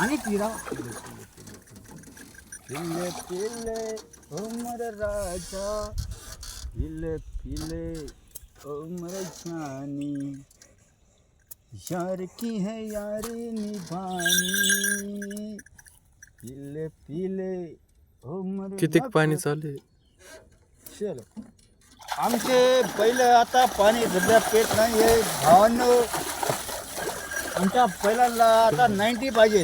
पाणी पिरा पिले पिले उमर राजा. पिले पिले उमर जानी यार की है यारी निभानी. पिले पिले उमर कितीक पाणी चालू आहे? चलो. आमचे पहिलं आता पाणी सध्या पेट नाही आहे भावांनो आमच्या पहिल्यांदा आता नाईन्टी पाहिजे.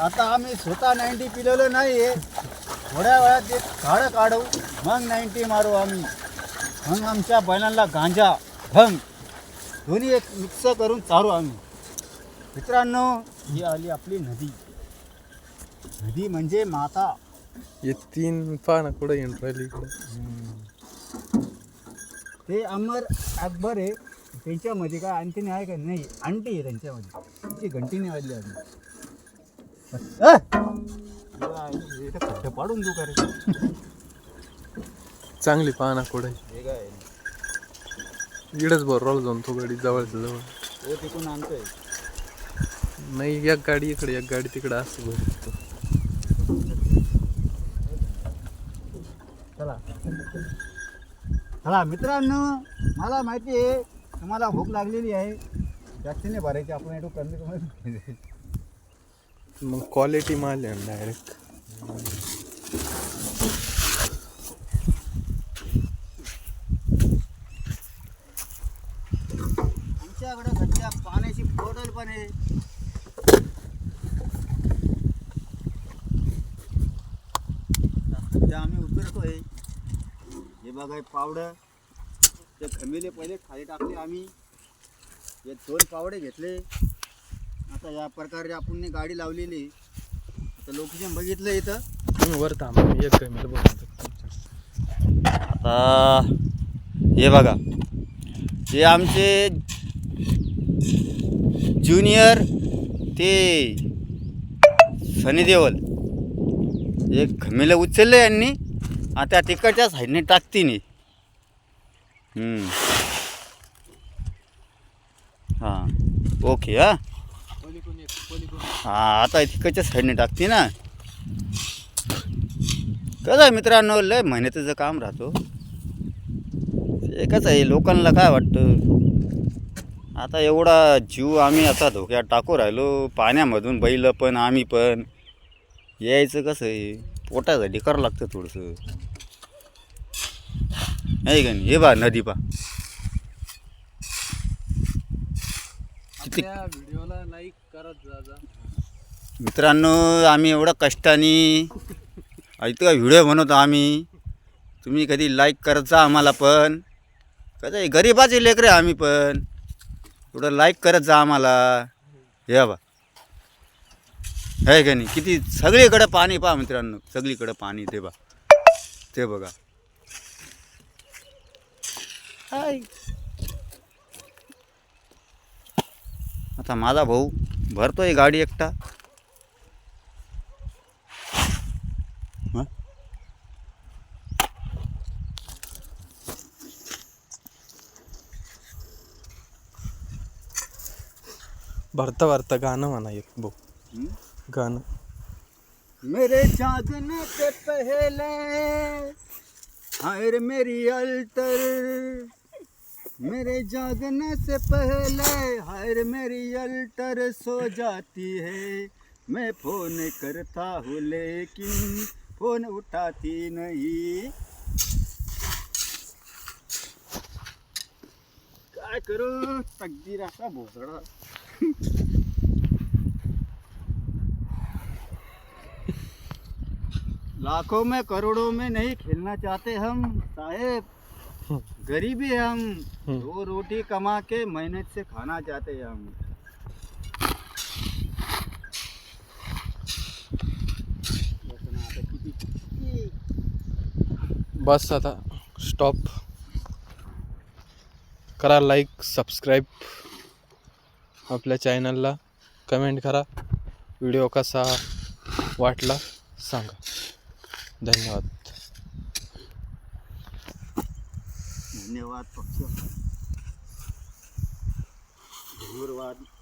आता आम्ही स्वतः नाईन्टी पिलेलं नाही आहे थोड्या वेळात एक झाडं काढू. मग नाईन्टी मारू आम्ही. मग आमच्या बैलांना गांजा भंग दोन्ही एक मिक्स करून चारू आम्ही. मित्रांनो ही आली आपली नदी. नदी म्हणजे माता. हे तीन पाना कुठं येऊन राहिली इकडं? ते अमर अकबर आहे. त्यांच्यामध्ये काय आणखीन आहे का नाही? अंटी आहे त्यांच्यामध्ये. त्यांची घंटीने वाजली तर खड्डे पाडून देऊ का रे चांगली पाना कुठं. हे काय इकडंच बरोबर जाऊन तो गाडी जवळच्या जवळ. हे तिकून आणतोय नाही एक गाडी इकडे एक गाडी तिकडे असं बरं चला. चला मित्रांनो मला माहिती आहे तुम्हाला भूक लागलेली आहे. जास्त नाही भरायची आपण एवढं कमी कमी मग क्वालिटी माल आहे डायरेक्ट आमच्याकडे सध्या पाण्याची बॉटल पण आहे. सध्या आम्ही उतरतोय. हे बघा हे पावडं. ते खमेले पहिले खाली टाकले आम्ही. हे दोन पावडे घेतले. आता या प्रकारे आपण ने गाडी लावलेली. आता लोकेशन बघितलं इथं. तुम्ही वर थांबा मी एक कमी आता हे बघा हे आमचे ज्युनियर ते सनी देवल एक घमेलं उचललं यांनी आता तिकडच्या साईडने टाकतीने हां ओके हां. हां आता तिकडच्या साईडने टाकते ना. कसं आहे मित्रांनो लय मेहनतीचं काम राहतो. एकच आहे लोकांना काय वाटतं? आता एवढा जीव आम्ही आता धोक्यात टाकू राहिलो पाण्यामधून बैल पण आम्ही पण. यायचं कसं आहे? पोटासाठी करावं लागतं थोडंसं. नाही का नाही? हे बा नदी पा किती व्हिडिओला लाईक करत जा जा. मित्रांनो आम्ही एवढं कष्टाने इतका व्हिडिओ बनवतो आम्ही. तुम्ही कधी लाईक करत जा आम्हाला पण. कसं आहे गरिबाचे लेकरे आम्ही पण. थोडं लाईक करत जा आम्हाला. हे बा आहे का नाही किती सगळीकडे पाणी पहा मित्रांनो. सगळीकडे पाणी ते बा ते बघा. हाय. आता माझा भाऊ भरतोय गाडी एकटा. भरता भरता गाणं म्हणा एक भाऊ. हं? गाणं. मेरे जागने से पहले. हायर मेरी अल्टर मेरे जागने से पहले हायर मेरी अल्टर सो जाती है। मैं फ़ोन करता हूँ, लेकिन फ़ोन उठाती नहीं। काय करू? तकदीर असा भोसडा लाखों में, करोड़ों में नहीं खेलना चाहते हम, साहेब। गरीबी है हम। दो रोटी कमा के मेहनत से खाना चाहते हैं हम। बस आता स्टॉप करा लाईक सबस्क्राईब आपल्या चॅनलला कमेंट करा। व्हिडिओ कसा वाटला सांगा। धन्यवाद। ધન્યવાદ પક્ષીઓ ધન્યવાદ.